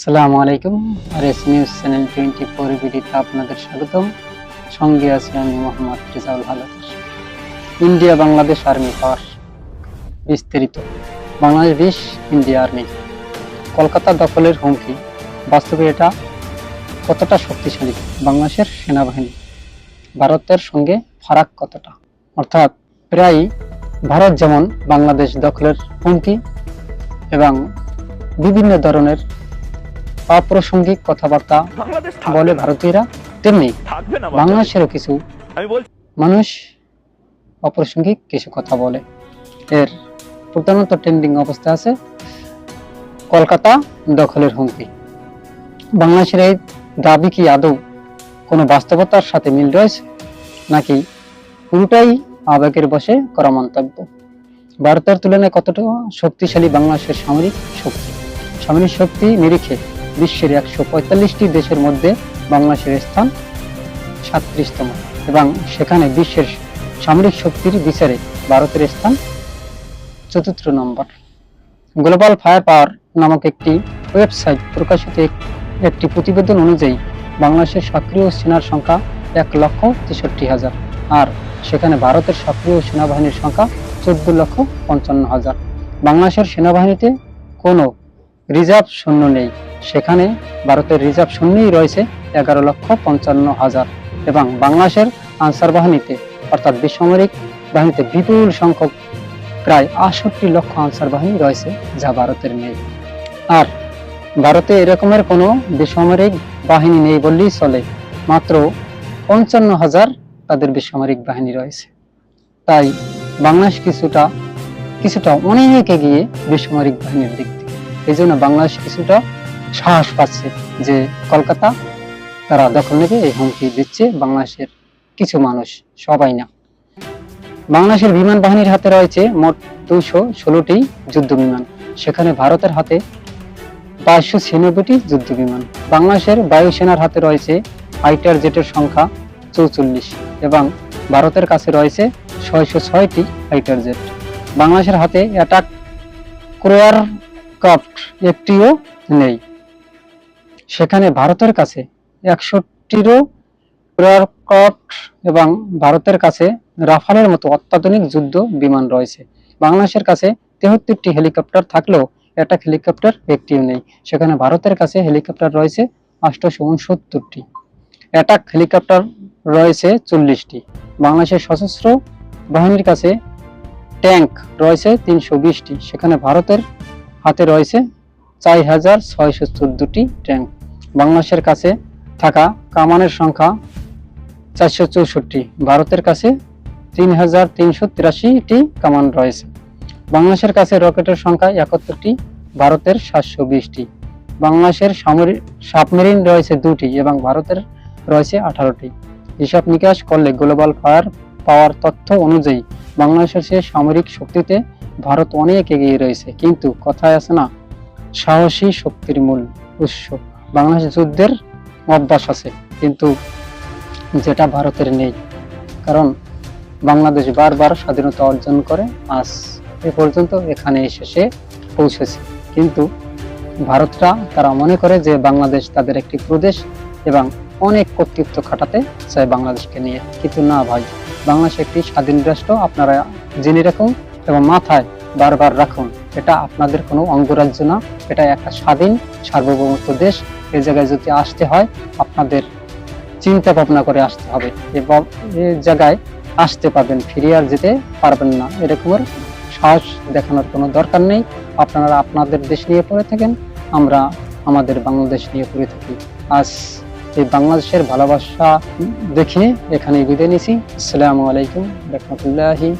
আসসালামু আলাইকুম। R S news channel twenty four ভিডিওতে আপনাদের স্বাগতম। সঙ্গে আছি আমি Mohammad Rezaul Haladar India Bangladesh army power বিস্তারিত। বাংলাদেশ বিশ, ইন্ডিয়া আর্মি। কলকাতা দখলের হুমকি। বাস্তবে এটা কতটা শক্তিশালী? বাংলাদেশের সেনাবাহিনী। ভারতের সঙ্গে ফারাক কতটা? অর্থাৎ প্রায় ভারত যেমন বাংলাদেশ দখলের হুমকি এবং বিভিন্ন ধরনের অপ্রাসঙ্গিক কথাবার্তা বলে ভারতীয়রা তেমনি। বাংলাদেশেরও কিছু মানুষ অপ্রাসঙ্গিক কিছু কথা বলে। এর প্রধানত ট্রেন্ডিং অবস্থা আছে কলকাতা দখলের হুমকি। বাংলাদেশের এই দাবি কি আদৌ কোনো বাস্তবতার সাথে মিল রয়েছে? নাকি পুরোটাই আবেগের বসে করা মন্তব্য? ভারতের তুলনায় কতটা শক্তিশালী বাংলাদেশের সামরিক শক্তি? সামরিক শক্তি নিরিখে বিশ্বের একশো পঁয়তাল্লিশটি দেশের মধ্যে বাংলাদেশের স্থান সাতত্রিশতম। এবং সেখানে বিশ্বের সামরিক শক্তির বিচারে ভারতের স্থান চতুর্থ নম্বর। গ্লোবাল ফায়ার পাওয়ার নামক একটি ওয়েবসাইট প্রকাশিত একটি প্রতিবেদন অনুযায়ী বাংলাদেশের সক্রিয় সেনার সংখ্যা এক লক্ষ তেষট্টি হাজার, আর সেখানে ভারতের সক্রিয় সেনাবাহিনীর সংখ্যা চোদ্দ লক্ষ পঞ্চান্ন হাজার। বাংলাদেশের সেনাবাহিনীতে কোনো রিজার্ভ শূন্য নেই। সেখানে ভারতের রিজার্ভ শূন্যই রয়েছে এগারো লক্ষ পঞ্চান্ন হাজার। এবং বাংলাদেশের আনসার বাহিনীতে, অর্থাৎ বেসামরিক বাহিনীতে বিপুল সংখ্যক প্রায় আটষট্টি লক্ষ আনসার বাহিনী রয়েছে যা ভারতের নেই। আর ভারতে এরকমের কোনো বেসামরিক বাহিনী নেই বললেই চলে। মাত্র পঞ্চান্ন হাজার তাদের বেসামরিক বাহিনী রয়েছে। তাই বাংলাদেশ কিছুটা কিছুটা অনেক এগিয়ে বেসামরিক বাহিনীর দিক এই জন্য বাংলাদেশ কিছুটা সাহস পাচ্ছে যে কলকাতা তারা দখল নেবে এই হুমকি দিচ্ছে বাংলাদেশের কিছু মানুষ, সবাই না। বাংলাদেশের বিমান বাহিনীর হাতে রয়েছে মোট দুইশো ষোলোটি যুদ্ধ বিমান সেখানে ভারতের হাতে বাইশশো ছিয়ানব্বইটি যুদ্ধ বিমান বাংলাদেশের বায়ুসেনার হাতে রয়েছে ফাইটার জেটের সংখ্যা চৌচল্লিশ এবং ভারতের কাছে রয়েছে ছয়শো ছয়টি ফাইটার জেট। বাংলাদেশের হাতে অ্যাটাক ক্রোয়ার ক্রাফট একটিও নেই। সেখানে ভারতের কাছে একষট্টিরও এয়ারক্রাফট এবং ভারতের কাছে রাফালের মতো অত্যাধুনিক যুদ্ধ বিমান রয়েছে। বাংলাদেশের কাছে তেহত্তরটি হেলিকপ্টার থাকলেও একটা হেলিকপ্টার একটিও নেই। সেখানে ভারতের কাছে হেলিকপ্টার রয়েছে আটশোশো উনসত্তরটি। অ্যাটাক হেলিকপ্টার রয়েছে চল্লিশটি। বাংলাদেশের সশস্ত্র বাহিনীর কাছে ট্যাঙ্ক রয়েছে তিনশো বিশটি। সেখানে ভারতের হাতে রয়েছে চার হাজার ছয়শো চোদ্দটি ট্যাঙ্ক। বাংলাদেশের কাছে থাকা কামানের সংখ্যা চারশো চৌষট্টি। ভারতের কাছে তিন হাজার তিনশো তিরাশিটি কামান রয়েছে। বাংলাদেশের কাছে রকেটের সংখ্যা একাত্তরটি, ভারতের সাতশো বিশটি। বাংলাদেশের সাবমেরিন রয়েছে দুটি এবং ভারতের রয়েছে আঠারোটি। হিসাব নিকাশ করলে গ্লোবাল ফায়ার পাওয়ার তথ্য অনুযায়ী বাংলাদেশের সামরিক শক্তিতে ভারত অনেক এগিয়ে রয়েছে, কিন্তু কথায় আছে না, সাহসী শক্তির মূল উৎস বাংলাদেশ যুদ্ধের অভ্যাস আছে, কিন্তু যেটা ভারতের নেই, কারণ বাংলাদেশ বারবার স্বাধীনতা অর্জন করে আজ এ পর্যন্ত এখানে এসে সে পৌঁছেছে, কিন্তু ভারতরা তারা মনে করে যে বাংলাদেশ তাদের একটি প্রদেশ এবং অনেক কর্তৃত্ব খাটাতে চায় বাংলাদেশকে নিয়ে। কিন্তু না ভাই, বাংলাদেশ একটি স্বাধীন রাষ্ট্র, আপনারা জেনে রাখুন এবং মাথায় বারবার রাখুন, এটা আপনাদের কোনো অঙ্গরাজ্য না, এটা একটা স্বাধীন, সার্বভৌমত্ব দেশ। এই জায়গায় যদি আসতে হয়, আপনাদের চিন্তা ভাবনা করে আসতে হবে। এবং এ জায়গায় আসতে পারবেন ফিরে আর যেতে পারবেন না। এরকমের সাহস দেখানোর কোনো দরকার নেই। আপনারা আপনাদের দেশ নিয়ে পড়ে থাকেন, আমরা আমাদের বাংলাদেশ নিয়ে পড়ে থাকি। আজ এই বাংলাদেশের ভালোবাসা দেখিয়ে এখানে বিদায় নিছি। আসসালামু আলাইকুম, রহমতুল্লাহি